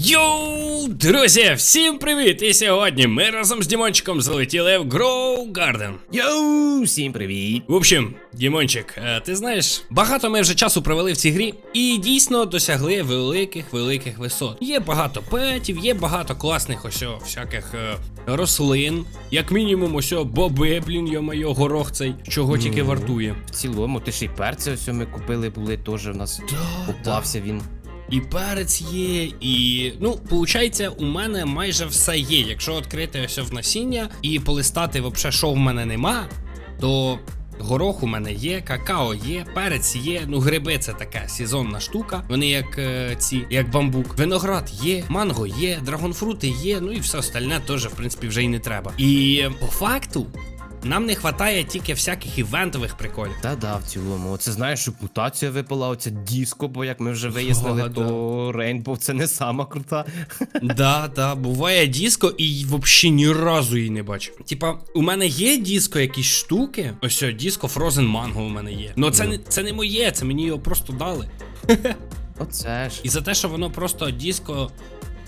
Йоу, друзі, всім привіт! І сьогодні ми разом з Дімончиком залетіли в Grow Garden. Йоу, всім привіт! В общем, Дімончик, е, ти знаєш, багато ми вже часу провели в цій грі і дійсно досягли великих великих висот. Є багато петів, є багато класних ось всяких е, рослин. Як мінімум, ось боби, блін, йо-моє, горох цей, чого тільки Ну. вартує. В цілому, ти ж і перця ось ми купили, були теж в нас Да, попався він. І перець є, і ну, виходить, у мене майже все є. Якщо відкрити ось в насіння і полистати, вообще, що в мене нема, то горох у мене є, какао є, перець є. Ну, гриби це така сезонна штука. Вони як е, ці, як бамбук. Виноград є, манго є, драгонфрути є, ну і все остальне теж, в принципі, вже і не треба. І по факту. Нам не вистачає тільки всяких івентових приколів. Та-да, в цілому. Оце знаєш, що мутація випала, оця диско, бо як ми вже вияснили, Да, то Рейнбоw це не сама крута. Да, да, буває диско, і взагалі ні разу її не бачив. Типа, у мене є диско, якісь штуки. Ось о, диско Frozen Mango у мене є. Ну це Ну. не це не моє, це мені його просто дали. Оце ж. І за те, що воно просто диско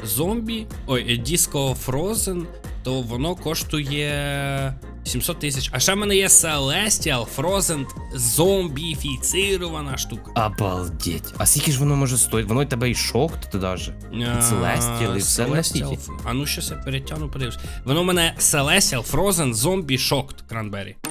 зомбі, ой, диско Frozen, то воно коштує 700 тисяч. А ще в мене є Celestial Frozen зомбіфіцирована штука. Обалдеть. А скільки ж воно може стоїти? Воно й тебе і шок туди даже. І Celestial, і все на світі. А ну щось я перетягну, подивлюсь. Воно в мене Celestial Frozen Zombie Shocked Cranberry.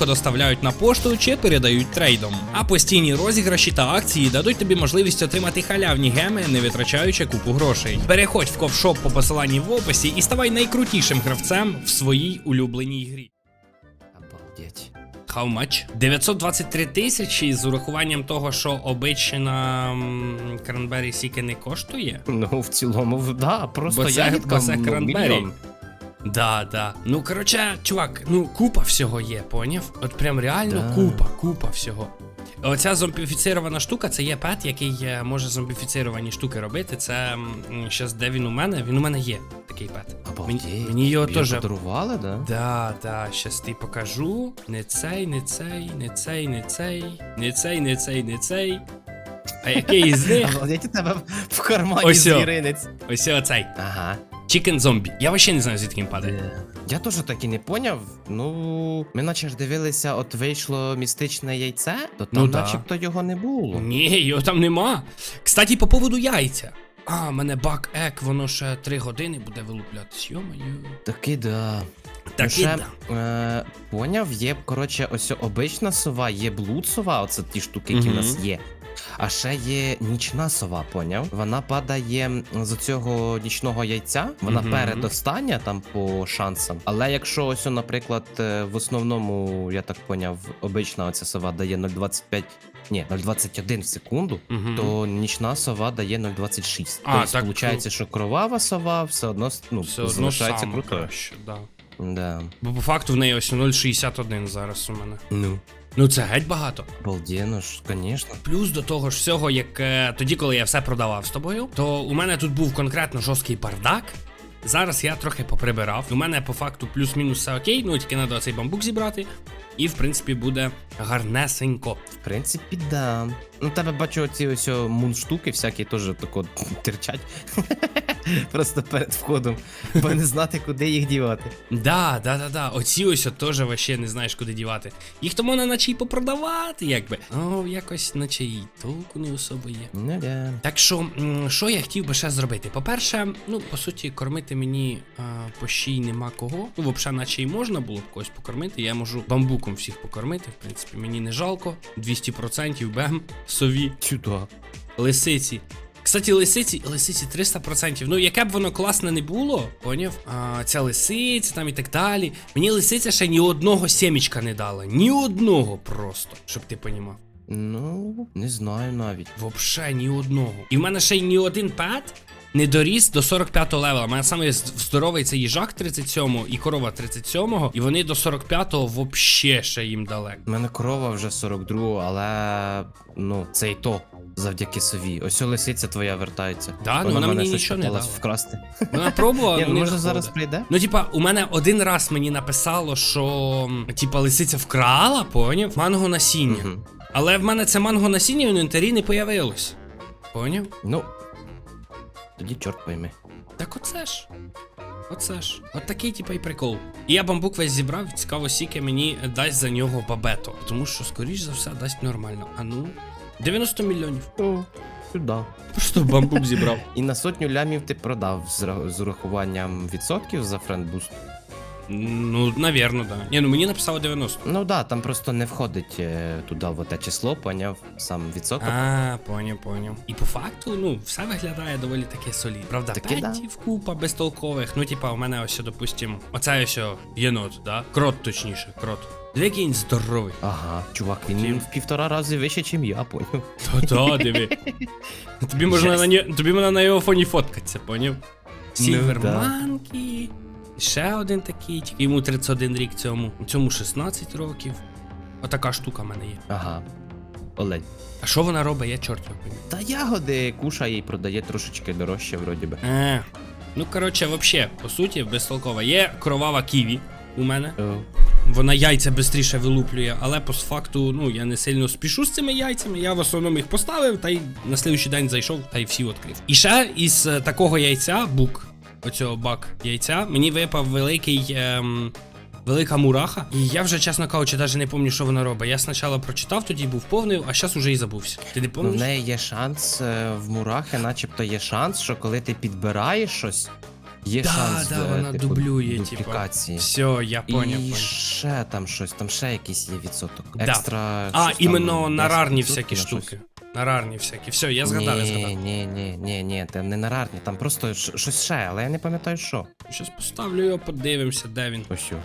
доставляють на пошту чи передають трейдом. А постійні розіграші та акції дадуть тобі можливість отримати халявні геми, не витрачаючи купу грошей. Переходь в ковшоп по посиланні в описі і ставай найкрутішим гравцем в своїй улюбленій грі. Обалдеть. How much? 923 тисячі з урахуванням того, що обична кранбері сіки не коштує. Ну, в цілому, да, просто Бо це- ягідка бо це ну, кранбері. мільйон. Да, да. Ну короче, чувак, ну купа всього є, поняв? От прям реально Да. купа, купа всього. Оця зомбіфіцирована штука, це є пет, який е, може зомбіфіцировані штуки робити. Це щас де він у мене? Він у мене є такий пет. Мені, мені його теж. подарували, да? Да, да, щас ти покажу. Не цей, не цей, не цей, не цей, не цей, не цей, не цей. А який з них? Обалдеть у тебе в кармані звіринець. Ось оцей. Ага. Chicken зомбі. Я вообще не знаю, звідки він падає. Я теж так і не поняв. Ну, ми наче ж дивилися, от вийшло містичне яйце, то там Ну да. начебто його не було. Ні, його там нема. Кстати, по поводу яйця. А, мене бак ек, воно ще 3 години буде вилуплятись. Йо-моє. Таки да. Так і ще, да. е, поняв, є, коротше, ось обична сова, є блуд сова, оце ті штуки, які в Мгм. нас є. А ще є нічна сова, поняв? Вона падає з цього нічного яйця, вона Мгм. передостання там по шансам. Але якщо ось, наприклад, е, в основному, я так поняв, обична оця сова дає 0,25, ні, 0,21 в секунду, Мгм. то нічна сова дає 0,26. А, тобто, так, виходить, що кровава сова все одно ну, Все одно залишається крутою. да. Да. Бо по факту в неї ось 0,61 зараз у мене. Ну. Ну це геть багато. Обалденно ж, звісно. Плюс до того ж всього, як е, тоді, коли я все продавав з тобою, то у мене тут був конкретно жорсткий бардак. Зараз я трохи поприбирав. У мене по факту плюс-мінус все окей, ну тільки треба цей бамбук зібрати. І в принципі буде гарнесенько. В принципі, да. Ну, тебе бачу, ці ось мунштуки всякі теж тако терчать. Просто перед входом, бо не знати, куди їх дівати. Да, да, да, да. Оці ось теж вообще не знаєш, куди дівати. Їх то можна наче й попродавати, якби. О, якось наче й толку не особо є. Ну да. Так що, що я хотів би ще зробити? По-перше, ну, по суті, кормити мені а, пощій нема кого. Ну, взагалі, наче й можна було б когось покормити. Я можу бамбуком всіх покормити. В принципі, мені не жалко. 200% бем, сові, Сюди. лисиці. Кстати, лисиці, лисиці 300%. Ну, яке б воно класне не було, поняв? А, ця лисиця там і так далі. Мені лисиця ще ні одного сімечка не дала. Ні одного просто, щоб ти понімав. Ну, не знаю навіть. Вообще ні одного. І в мене ще й ні один пет не доріс до 45-го левела. У мене саме здоровий це їжак 37-го і корова 37-го, і вони до 45-го вообще ще їм далеко. У мене корова вже 42-го, але ну, це і то завдяки сові. Ось о, лисиця твоя вертається. Да, ну вона мені нічого не дала. вкрасти. Вона пробувала, але ну, може зараз прийде? Ну, типа, у мене один раз мені написало, що типа лисиця вкрала, поняв? Манго насіння. Мгм. Але в мене це манго насіння в інвентарі не появилось. Поняв? Ну, тоді чорт пойми. Так оце ж. Оце ж. От такий, типа, і прикол. І я бамбук весь зібрав, цікаво, скільки мені дасть за нього бабето. Тому що, скоріш за все, дасть нормально. А ну. 90 мільйонів. О, сюди. Просто бамбук зібрав. І на сотню лямів ти продав з, з урахуванням відсотків за френдбуст. Ну, навірно, да. Ні, ну мені написало 90. Ну да, там просто не входить е, туди в те число, поняв сам відсоток. А, поняв, поняв. І по факту, ну, все виглядає доволі таки солідно. Правда, Таки да. купа безтолкових. Ну, типа, у мене ось, допустим, оце о, єнот, да? Крот, точніше, крот. Який він здоровий. Ага, чувак, він Тім. в півтора рази вище, ніж я, поняв. Та-та, диви. Тобі можна на, нє- тобі можна на його фоні фоткатися, поняв? Ну, Сільверманки. Ще один такий, тільки йому 31 рік цьому. Цьому 16 років. Отака штука в мене є. Ага. Олень. А що вона робить, я чорт його пойму. Та ягоди кушає і продає трошечки дорожче, вроді би. Е. Ну, коротше, вообще, по суті, безтолкова. Є кровава ківі у мене. О, Вона яйця швидше вилуплює, але по факту, ну, я не сильно спішу з цими яйцями. Я в основному їх поставив, та й на слідуючий день зайшов та й всі відкрив. І ще із е, такого яйця, бук, оцього бак яйця, мені випав великий. Ем... Велика мураха, і я вже, чесно кажучи, навіть не пам'ятаю, що вона робить. Я спочатку прочитав, тоді був повний, а зараз уже і забувся. Ти не Ну, в неї є шанс е, в мурахи, начебто є шанс, що коли ти підбираєш щось, є Да, шанс да, вона типу, дублює, типу. Все, я поняв. І ще там щось, там ще якийсь є відсоток. Да. Екстра. А, щось там іменно на рарні всякі щось. штуки. На рарні всякі. Все, я згадав, я згадав. ні, ні, ні, ні, там не на рарні, там просто щ- щось ще, але я не пам'ятаю що. Щас поставлю його, подивимося, де він. Ось що.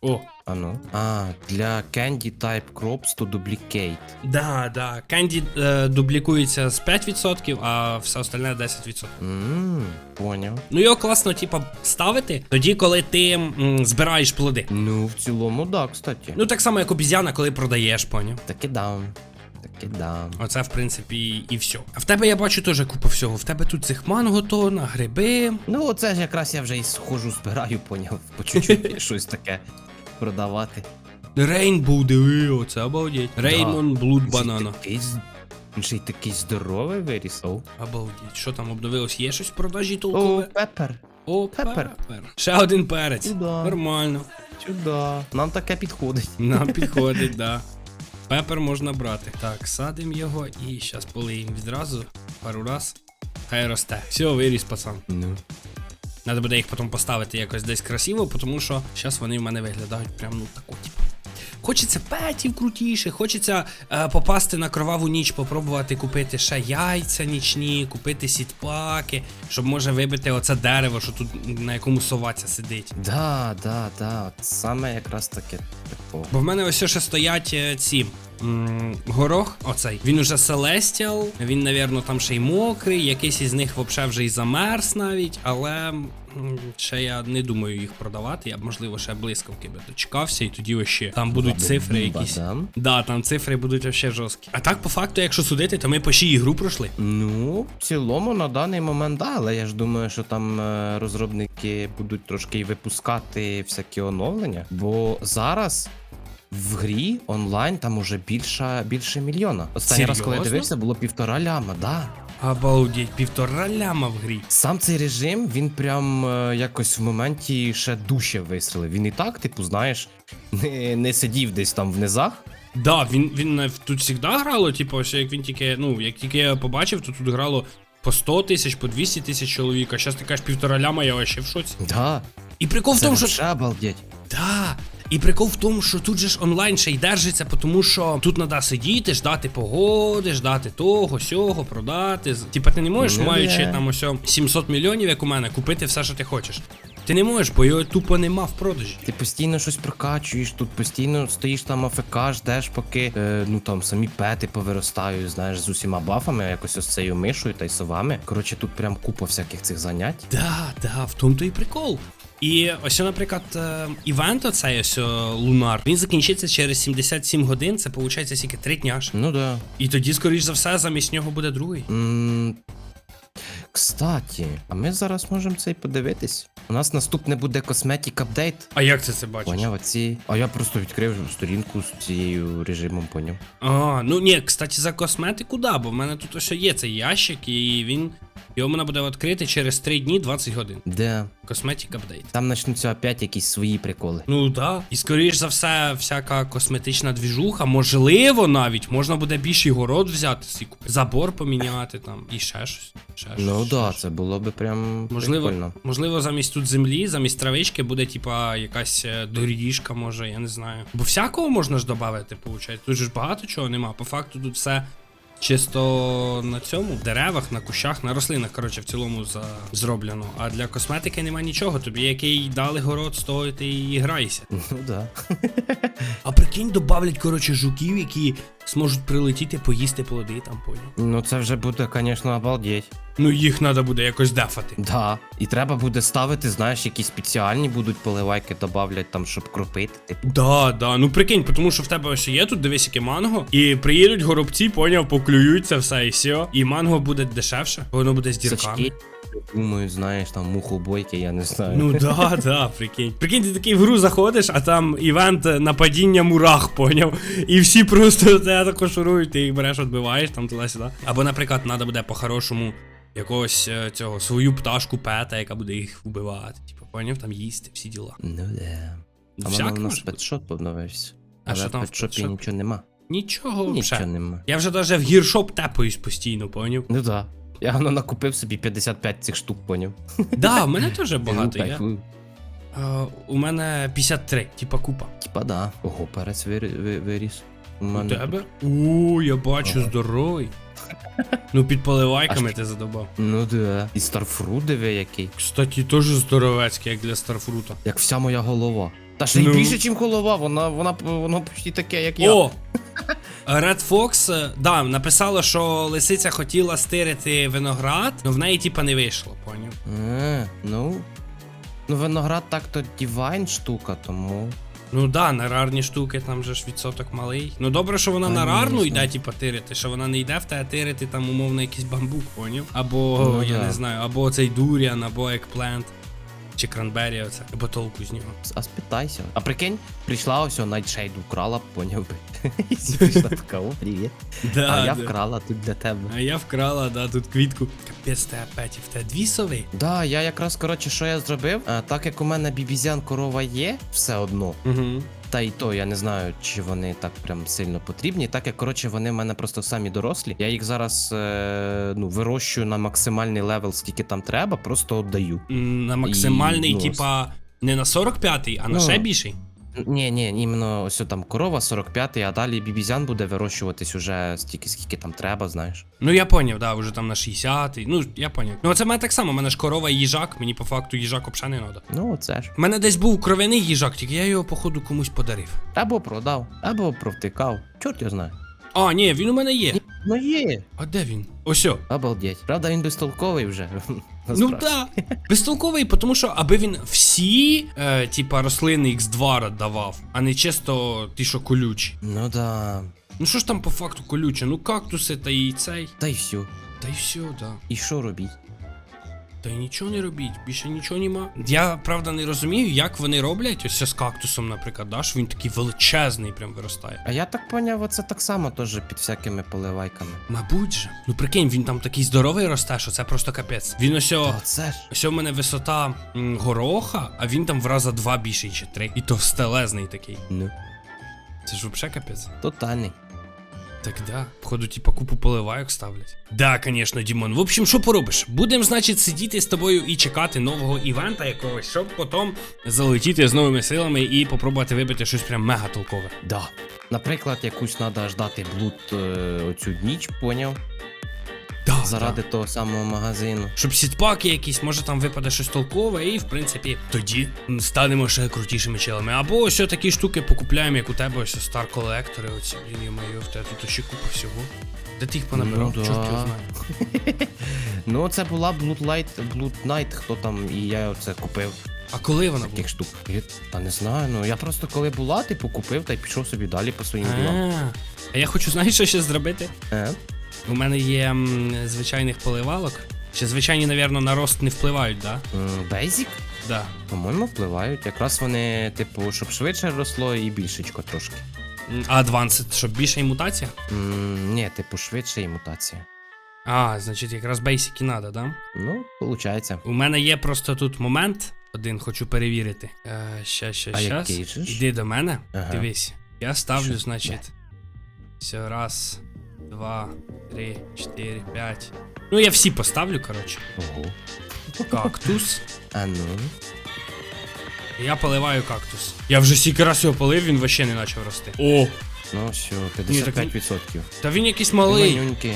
О, А ну. А, для Candy Type Crops to Duplicate. да, да. Кенді е, дублікується з 5%, а все остальне 10%. Ммм, поняв. Ну його класно, типа, ставити тоді, коли ти м, збираєш плоди. Ну, в цілому, да, кстати. Ну так само, як обіз'яна, коли продаєш, поняв. Таки дам. Таки дам. Оце, в принципі, і все. А в тебе я бачу теж купа всього. В тебе тут цих манго тона, гриби. Ну, оце ж якраз я вже і схожу, збираю, поняв, по чуть-чуть щось таке продавати. Рейнбоу, диви, оце обалдеть. Реймон Блуд Банана. Він ще й такий здоровий виріс. О, Обалдеть. Що там обновилось? Є щось в продажі О пепер. О, пепер. Ще один перець. Да. Нормально. Сюда. Нам таке підходить. Нам підходить, да. Пепер можна брати. Так, садимо його і зараз полиємо відразу пару раз. Хай росте. Все, виріс, пацан. Ну. Треба буде їх потім поставити якось десь красиво, тому що зараз вони в мене виглядають прям ну тако, типу. Хочеться петів крутіше, хочеться е, попасти на кроваву ніч, попробувати купити ще яйця нічні, купити сітпаки, щоб може вибити оце дерево, що тут на якому соваця сидить. Да, да, да. Саме якраз таке такого. Бо в мене ось ще стоять е, ці. Горох, оцей. Він уже Celestial, він, навірно, там ще й мокрий, якийсь із них взагалі вже й замерз навіть, але ще я не думаю їх продавати. Я б, можливо, ще блискавки би дочекався, і тоді ще там будуть цифри якісь. Да, там цифри будуть вообще жорсткі. А так, по факту, якщо судити, то ми по ще ігру пройшли. Ну, в цілому на даний момент, да, але я ж думаю, що там е, розробники будуть трошки випускати всякі оновлення. Бо зараз в грі онлайн там уже більше, більше мільйона. Останній раз, коли я дивився, було півтора ляма, да. Обалдеть, півтора ляма в грі. Сам цей режим, він прям е, якось в моменті ще дужче вистрілив. Він і так, типу, знаєш, не, не сидів десь там в низах. Да, він, він е, тут завжди грало, типу, ось як він тільки, ну, як тільки я побачив, то тут грало по 100 тисяч, по 200 тисяч чоловік, а зараз ти кажеш півтора ляма, я вообще в шоці. Да, І прикол в тому, що. обалдеть. Да. І прикол в тому, що тут же ж онлайн ще й держиться, тому що тут треба сидіти, ждати погоди, ждати того, сього, продати. Типа ти не можеш, Ну, маючи там ось 700 мільйонів, як у мене, купити все, що ти хочеш. Ти не можеш, бо його тупо нема в продажі. Ти постійно щось прокачуєш, тут постійно стоїш там АФК, ждеш, поки е, ну там самі пети повиростають, знаєш, з усіма бафами, якось ось цією мишою та й совами. Коротше, тут прям купа всяких цих занять. Да, да, в тому то і прикол. І ось, наприклад, е, івент оцей ось лунар, він закінчиться через 77 годин, це виходить тільки 3 дня. Ну да. І тоді, скоріш за все, замість нього буде другий. м кстаті, а ми зараз можемо це й подивитись. У нас наступне буде косметик апдейт. А як ти це бачиш? Поняв, оці. А я просто відкрив сторінку з цією режимом, поняв. А, ну ні, кстати, за косметику, да, бо в мене тут ось є цей ящик, і він. Його можна буде відкрити через 3 дні 20 годин. Де? Косметик апдейт. Там почнуться опять якісь свої приколи. Ну да. І скоріш за все, всяка косметична двіжуха, можливо, навіть можна буде більший город взяти, сіку. забор поміняти там і ще щось. Ще Ну щось, да, це було би прям Можливо, прикольно. можливо, замість тут землі, замість травички буде, типа, якась е, доріжка, може, я не знаю. Бо всякого можна ж додати, виходить. Тут же ж багато чого нема. По факту тут все чисто на цьому, в деревах, на кущах, на рослинах, коротше, в цілому за... зроблено. А для косметики нема нічого. Тобі який дали город, з того ти і грайся. Ну да. А прикинь, добавлять, коротше, жуків, які зможуть прилетіти, поїсти плоди там поняв. Ну це вже буде, звісно, обалдеть. Ну їх треба буде якось дефати. Да. І треба буде ставити, знаєш, якісь спеціальні будуть поливайки добавлять там, щоб кропити. Типу. Да, да, ну прикинь, тому що в тебе ось є тут, дивись, яке манго, і приїдуть горобці, поняв, поклюються все і все. І манго буде дешевше, воно буде з дірками. Сачки, думаю, знаєш, там мухобойки, я не знаю. Ну да, да, прикинь. Прикинь, ти такий в гру заходиш, а там івент нападіння мурах, поняв? І всі просто тебе тако шурують, ти їх береш, відбиваєш там туди-сюди. Або, наприклад, треба буде по-хорошому якогось е, цього свою пташку пета, яка буде їх вбивати. Типу, поняв, там їсти, всі діла. Ну да. А воно Всяке нас петшоп обновився. А що там в петшопі? нічого нема. Нічого, Нічого нема. Я вже навіть в гіршоп тепаюсь постійно, поняв? Ну да. Я воно накупив собі 55 цих штук, поняв. Да, в мене теж багато є. Е, У мене 53, типа купа. Типа да. Ого, перець вир- ви- виріс. У У мене. тебе? О, я бачу, Ага. здоровий. Ну, під поливайками ти задобав. Ну да. І старфрут диви який. Кстати, теж здоровецький, як для старфрута. Як вся моя голова. Та ще й Ну. більше, ніж голова, вона, вона, воно почти таке, як я. О! Red Fox, е, да, написало, що лисиця хотіла стирити виноград, але в неї типа не вийшло, поняв? Е, ну. Ну, виноград так-то дівайн штука, тому. Ну да, на рарні штуки там же ж відсоток малий. Ну добре, що вона на Конечно. рарну йде, типа, тирити, що вона не йде в те тирити там умовно якийсь бамбук, поняв? Або, Ну я да. не знаю, або цей дуріан, або екплент. Чи кранбері оце, або толку з нього. А спитайся. А прикинь, прийшла ось Найтшейд вкрала, поняв би. Прийшла така, о, привіт. Да, А я да. вкрала тут для тебе. А я вкрала, да, тут квітку. Капець те петів, те дві сови. Да, я якраз, коротше, що я зробив, а, так як у мене бібізян корова є, все одно. Угу. Та й то я не знаю, чи вони так прям сильно потрібні. Так як коротше вони в мене просто самі дорослі. Я їх зараз е, ну, вирощую на максимальний левел, скільки там треба, просто даю. На максимальний, І, ну, типа, не на 45-й, а на Ну. ще більший. Ні, ні, іменно ось там корова 45-й, а далі бібізян буде вирощуватись уже стільки, скільки там треба, знаєш. Ну я поняв, да, вже там на 60-й. Ну, я поняв. Ну, це в мене так само, в мене ж корова і їжак, мені по факту їжак взагалі не треба. Ну, оце ж. У мене десь був кров'яний їжак, тільки я його, походу, комусь подарив. Або продав, або провтикав. Чорт його знає. А, ні, він у мене є. Ну є. А де він? Осьо. Обалдеть. Правда, він безтолковий вже. Ну насправді. да. Безтолковий, тому що аби він всі, е, типа, рослини X2 давав, а не чисто ті, що колючі. Ну да. Ну що ж там по факту колюче? Ну кактуси та і цей. Та й все. Та й все, да. І що робіть? Та й нічого не робіть, більше нічого нема. Я правда не розумію, як вони роблять ось з кактусом, наприклад, да, що він такий величезний прям виростає. А я так поняв, оце так само теж під всякими поливайками. Мабуть же. Ну прикинь, він там такий здоровий росте, що це просто капець. Він ось. о- Оце ж. Ось у мене висота м, гороха, а він там в раза два більший чи три. І товстелезний такий. Ну, Це ж взагалі капець. тотальний. Так да, походу, типа купу поливайок ставлять. Да, конечно, Дімон. В общем, що поробиш? Будемо, значить, сидіти з тобою і чекати нового івента якогось, щоб потім залетіти з новими силами і попробувати вибити щось прям мега толкове. Да. Наприклад, якусь треба ждати блуд е, оцю ніч, поняв? Да, заради того самого магазину. Щоб сітпаки якісь, може там випаде щось толкове, і в принципі тоді станемо ще крутішими челами. Або ось такі штуки покупляємо, як у тебе ось стар колектори. Оці, блін, я маю, в тебе тут ще купа всього. Де ти їх понабирав? Ну, Чорт його знає. Ну, це була Blood Light, Blood Knight, хто там, і я це купив А коли вона була? таких штук. Та не знаю, ну я просто коли була, типу купив та й пішов собі далі по своїм ділам. А, а я хочу, знаєш, що ще зробити? Е? У мене є м, звичайних поливалок. Ще звичайні, напевно, на рост не впливають, да? Basic? Да. По-моєму, впливають. Якраз вони, типу, щоб швидше росло і більшечко трошки. А Advanced, щоб більша імутація? М, Ні, типу, швидше і мутація. А, значить, якраз і надо, да? Ну, виходить. У мене є просто тут момент, один хочу перевірити. Е, ща, ща, А щас. який же ж? Іди до мене. Ага. Дивись. Я ставлю, Що? значить. Все, раз, два, три, чотири, п'ять. Ну, я всі поставлю, коротше. Ого. Кактус. А ну. Я поливаю кактус. Я вже стільки раз його полив, він вообще не почав рости. О! Ну все, Ні, так 55%. Та він якийсь малий. Манюнький.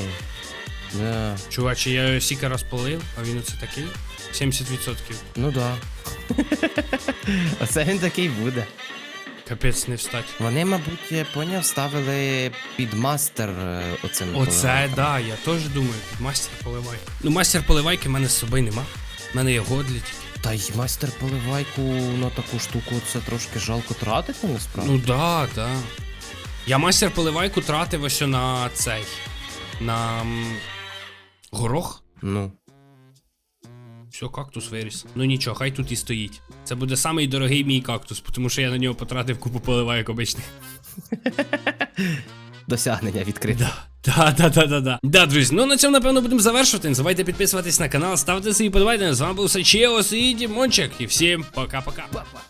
Да. Чуваче, я його стільки раз полив, а він оце такий. 70%. Ну да. Оце він такий буде. Капець не встать. Вони, мабуть, я поняв, ставили під мастер е, оцим. Оце, поливалкам. да, я теж думаю, під мастер поливай. Ну, мастер поливайки в мене з собою нема. У мене є годлі тільки. Та й майстер поливайку на таку штуку це трошки жалко тратити насправді. Ну да, да. Я мастер поливайку тратив ось на цей. На м, горох. Ну. Все, кактус виріс. Ну нічого, хай тут і стоїть. Це буде самий дорогий мій кактус, тому що я на нього потратив купу полива, як обичних. Досягнення відкрите. Да, да, да, да, да. Да, друзі, ну на цьому напевно будемо завершувати. Не забувайте підписуватись на канал, ставте свої подобайки. З вами був Сачеос і Дімончик. І всім пока-пока. Па-па.